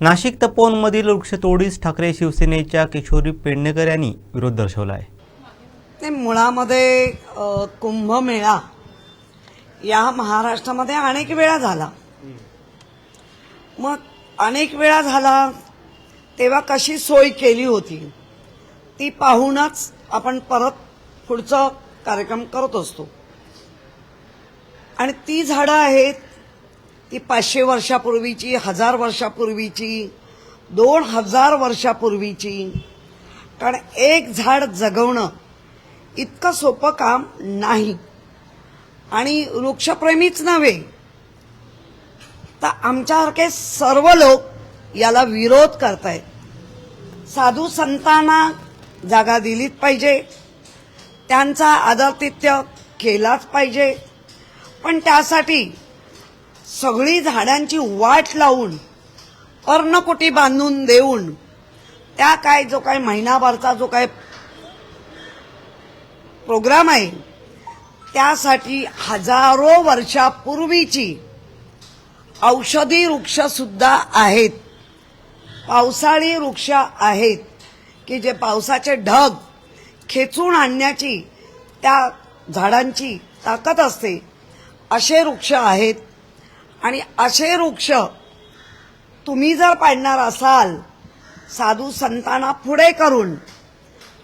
नाशिक तपोवनमधील वृक्षतोडीस ठाकरे शिवसेनेच्या किशोरी पेडणेकर यांनी विरोध दर्शवला आहे ते मुळामध्ये कुंभमेळा या महाराष्ट्रामध्ये अनेक वेळा झाला. मग अनेक वेळा झाला तेव्हा कशी सोय केली होती ती पाहूनच आपण परत पुढचा कार्यक्रम करत असतो. आणि ती झाडं आहेत ती पाचशे वर्षापूर्वीची हजार वर्षापूर्वीची दोन हजार वर्षापूर्वीची. कारण एक झाड जगवणं इतकं सोपं काम नाही. आणि वृक्षप्रेमीच नव्हे. तर आमच्यासारखे सर्व लोक याला विरोध करतायत. साधू संतांना जागा दिलीच पाहिजे. त्यांचा आदरतिथ्य केलाच पाहिजे. पण त्यासाठी सगळी झाडांची वाट लावून अर्णकोटी बांधून देऊन त्या काय जो काय महिनाभरचा जो काय प्रोग्राम आहे त्यासाठी हजारो वर्षापूर्वीची औषधी वृक्षसुद्धा आहेत. पावसाळी वृक्ष आहेत की जे पावसाचे ढग खेचून आणण्याची त्या झाडांची ताकद असते असे वृक्ष आहेत. आणि असे वृक्ष तुम्ही जर पाडणार असाल साधू संतांना पुढे करून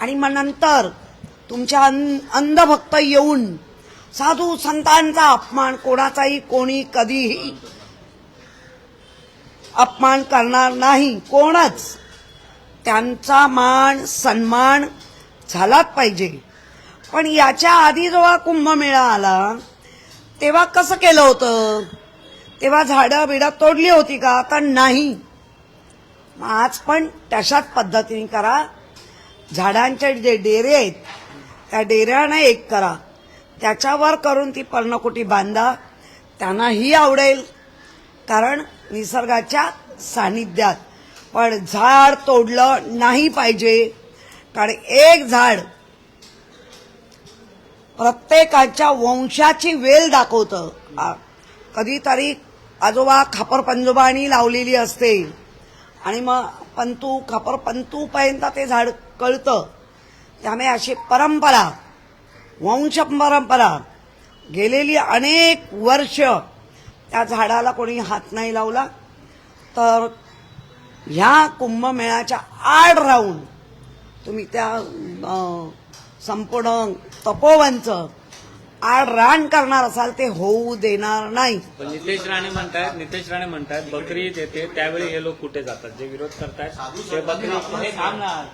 आणि मग नंतर तुमच्या अं- अंधभक्त येऊन साधू संतांचा अपमान कोणाचाही कोणी कधीही अपमान करणार नाही. कोणच? त्यांचा मान सन्मान झालाच पाहिजे. पण याच्या आधी जेव्हा कुंभमेळा आला तेव्हा कसं केलं होतं? तेव्हा झाडं बिडं तोडली होती का? तर नाही. मग आज पण तशाच पद्धतीने करा. झाडांचे जे डेरे आहेत त्या डेऱ्यानं एक करा. त्याच्यावर करून ती पर्णकुटी बांधा. त्यांनाही आवडेल कारण निसर्गाच्या सानिध्यात. पण झाड तोडलं नाही पाहिजे कारण एक झाड प्रत्येकाच्या वंशाची वेल दाखवतं. कधीतरी आजोबा खापर पंजोबाणी लावलेली असते. आणि मग पंतू खापर पंतूपर्यंत ते झाड कळतं. त्यामुळे अशी परंपरा वंश परंपरा गेलेली अनेक वर्ष त्या झाडाला कोणी हात नाही लावला. तर ह्या कुंभमेळ्याच्या आड राहून तुम्ही त्या संपूर्ण तपोवनचं आड रान करणार असाल ते होऊ देणार नाही. पण नितेश राणे म्हणतायत नितेश राणे म्हणतायत बकरी ईद येते त्यावेळी हे लोक कुठे जातात? जे विरोध करतायत ते बकरी हे थांब ना.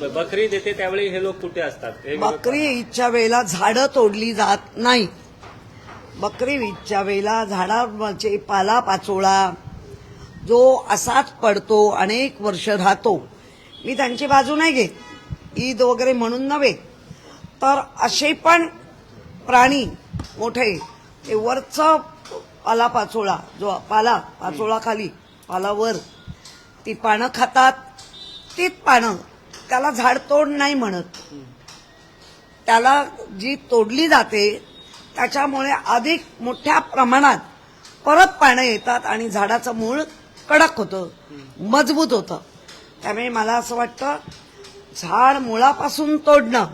ब- बकरी ईद येते त्यावेळी हे लोक कुठे असतात? हे विरोध बकरी ईदच्या वेळेला झाडं तोडली जात नाही. बकरी ईदच्या वेळेला झाडाचे पाला पाचोळा. जो असाच पडतो अनेक वर्ष राहतो. मी त्यांची बाजू नाही घेत. ईद वगैरे म्हणून नव्हे. तर असे पण प्राणी मोठे. ते वरचा पाला पाचोळा जो पाला पाचोळा खाली पालावर ती पानं खातात. तीच पानं त्याला झाडतोड नाही म्हणत. त्याला जी तोडली जाते त्याच्यामुळे अधिक मोठ्या प्रमाणात परत पानं येतात आणि झाडाचं मूळ कडक होतं मजबूत होतं. त्यामुळे मला असं वाटतं झाड मुळापासून तोडणं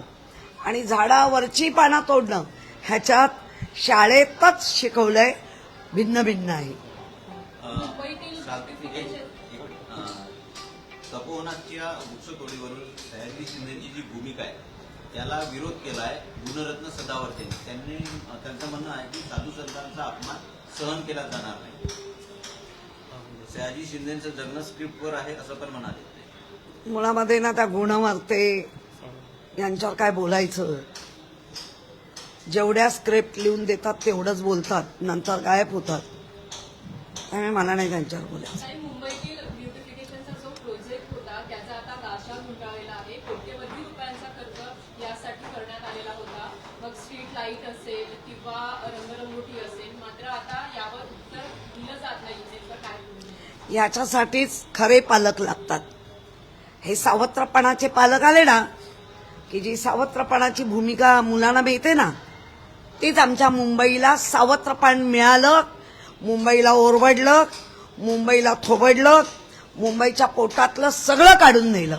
आणि झाडावरची पानं तोडणं ह्याच्यात शाळेतच शिकवलंय भिन्न भिन्न आहे. तपोवनाच्या वृक्षतोडीवरून सह्याद्री शिंदेची जी भूमिका आहे त्याला विरोध केलाय गुणरत्न सदावर्ते त्यांनी त्यांचं म्हणणं आहे की साधू संतांचा अपमान सहन केला जाणार नाही. सयाजी शिंदेचं जगणं स्क्रिप्टवर आहे असं पण म्हणाले. मुळामध्ये ना त्या गुणवरते यांच्यावर काय बोलायचं? जेवढ्या स्क्रिप्ट लिहून देतात तेवढंच बोलतात. नंतर गायब होतात. त्यामुळे मला नाही त्यांच्यावर बोलायचं. ब्युटिफिकेशनचा जो प्रोजेक्ट होता त्याचा आता गाशा गुंडाळलेला आहे. कोट्यवधी रुपयांचा खर्च यासाठी करण्यात आलेला होता. मग स्ट्रीट लाइट असेल किंवा रंगरंगोटी असेल मात्र आता यावर उत्तर दिलं जात नाही. नेमकं काय होईल? याच्यासाठीच खरे पालक लागतात. हे सावत्रपणाचे पालक आले ना की जी सावत्रपणाची भूमिका मुलांना मिळते ना तीच आमच्या मुंबईला सावत्रपण मिळालं. मुंबईला ओरबडलं मुंबईला थोबडलं मुंबईच्या पोटातलं सगळं काढून नेलं.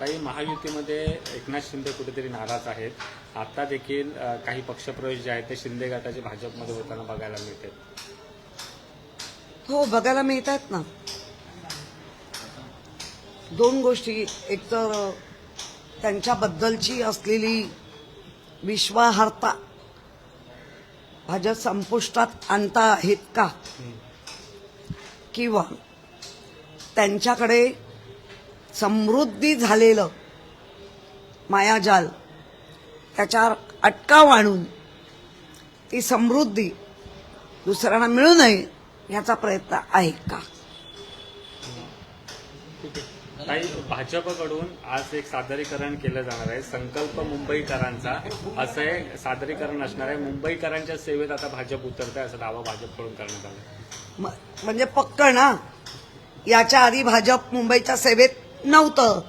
काही महायुतीमध्ये एकनाथ शिंदे कुठेतरी नाराज आहेत. आता देखील काही पक्षप्रवेश जे आहेत ते शिंदे गटाचे भाजपमध्ये होताना बघायला मिळते हो बघायला मिळतात ना. दोन गोष्टी. एकतर त्यांच्याबद्दलची असलेली विश्वाहार्ता भाजप संपुष्टात आणता आहेत का? किंवा त्यांच्याकडे समृद्धी झालेलं मायाजाल त्याच्यावर अटकाव आणून ती समृद्धी दुसऱ्यांना मिळू नये याचा प्रयत्न आहे का? काही भाजपकडून आज एक सादरीकरण केलं जाणार आहे. संकल्प मुंबईकरांचा. असं हे सादरीकरण असणार आहे. मुंबईकरांच्या सेवेत आता भाजप उतरत आहे असा दावा भाजपकडून करण्यात आला. म्हणजे पक्क ना? याच्या आधी भाजप मुंबईच्या सेवेत नव्हतं.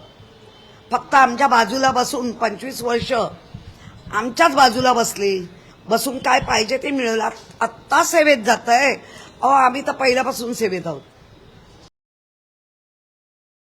फक्त आमच्या बाजूला बसून पंचवीस वर्ष आमच्याच बाजूला बसली. बसून काय पाहिजे ते मिळवलं आत्ता सेवेत जात आहे अहो आम्ही तर पहिल्यापासून सेवेत आहोत.